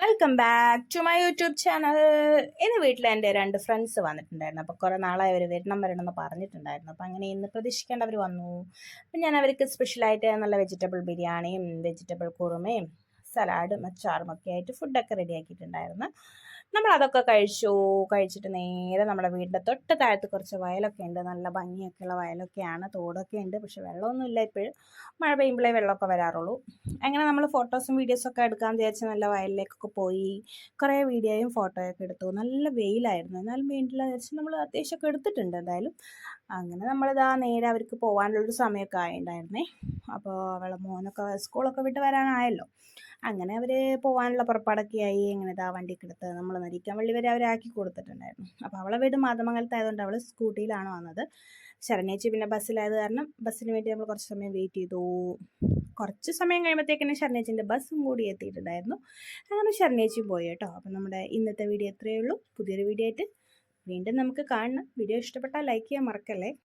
Welcome back to my YouTube channel ഇന്ന് വീട്ടിൽ എന്റെ രണ്ട് ഫ്രണ്ട്സ് വന്നിട്ടുണ്ടായിരുന്നു. അപ്പോൾ കുറേ നാളായി അവർ വരണം വരണം എന്ന് പറഞ്ഞിട്ടുണ്ടായിരുന്നു. അപ്പോൾ അങ്ങനെ ഇന്ന് പ്രതീക്ഷിക്കേണ്ടവർ വന്നു. അപ്പം ഞാൻ അവർക്ക് സ്പെഷ്യലായിട്ട് നല്ല വെജിറ്റബിൾ ബിരിയാണിയും വെജിറ്റബിൾ കുറുമയും സലാഡും അച്ചാറും ഒക്കെ ആയിട്ട് ഫുഡൊക്കെ റെഡിയാക്കിയിട്ടുണ്ടായിരുന്നു നമ്മൾ അതൊക്കെ കഴിച്ചു കഴിച്ചിട്ട് നേരെ നമ്മുടെ വീടിന്റെ തൊട്ട് താഴത്ത് കുറച്ച് വയലൊക്കെ ഉണ്ട്. നല്ല ഭംഗിയൊക്കെയുള്ള വയലൊക്കെയാണ് തോടൊക്കെ ഉണ്ട് പക്ഷെ വെള്ളമൊന്നുമില്ല ഇപ്പോഴും. മഴ പെയ്യുമ്പോഴേ വെള്ളമൊക്കെ വരാറുള്ളൂ. അങ്ങനെ നമ്മൾ ഫോട്ടോസും വീഡിയോസൊക്കെ എടുക്കാൻ വിചാരിച്ച് നല്ല വയലിലേക്കൊക്കെ പോയി കുറേ വീഡിയോയും ഫോട്ടോയൊക്കെ എടുത്തു. നല്ല വെയിലായിരുന്നു. എന്നാലും വേണ്ടില്ല വിചാരിച്ച് നമ്മൾ അത്യാവശ്യമൊക്കെ എടുത്തിട്ടുണ്ട് എന്തായാലും. അങ്ങനെ നമ്മളിതാ നേരെ അവർക്ക് പോകാനുള്ളൊരു സമയമൊക്കെ ആയിട്ടുണ്ടായിരുന്നേ. അപ്പോൾ അവളെ മോനൊക്കെ സ്കൂളൊക്കെ വിട്ട് വരാനായല്ലോ. അങ്ങനെ അവർ പോകാനുള്ള പുറപ്പാടൊക്കെ ആയി ഇങ്ങനെ ഇതാ വണ്ടിയൊക്കെ എടുത്ത് നമ്മൾ നരിക്കാൻ വള്ളി വരെ അവരാക്കി കൊടുത്തിട്ടുണ്ടായിരുന്നു. അപ്പോൾ അവളെ വീട് മാതമംഗലത്തായതുകൊണ്ട് അവൾ സ്കൂട്ടിയിലാണ് വന്നത്. ശരണേച്ചി പിന്നെ ബസ്സിലായത് കാരണം ബസ്സിന് വേണ്ടി നമ്മൾ കുറച്ച് സമയം വെയിറ്റ് ചെയ്തു. കുറച്ച് സമയം കഴിയുമ്പോഴത്തേക്കിനും ശരണേച്ചിന്റെ ബസ്സും കൂടി എത്തിയിട്ടുണ്ടായിരുന്നു. അങ്ങനെ ശരണേച്ചിയും പോയി കേട്ടോ. അപ്പം നമ്മുടെ ഇന്നത്തെ വീഡിയോ എത്രയേ ഉള്ളൂ. പുതിയൊരു വീഡിയോ ആയിട്ട് വീണ്ടും നമുക്ക് കാണണം. വീഡിയോ ഇഷ്ടപ്പെട്ടാൽ ലൈക്ക് ചെയ്യാൻ മറക്കല്ലേ?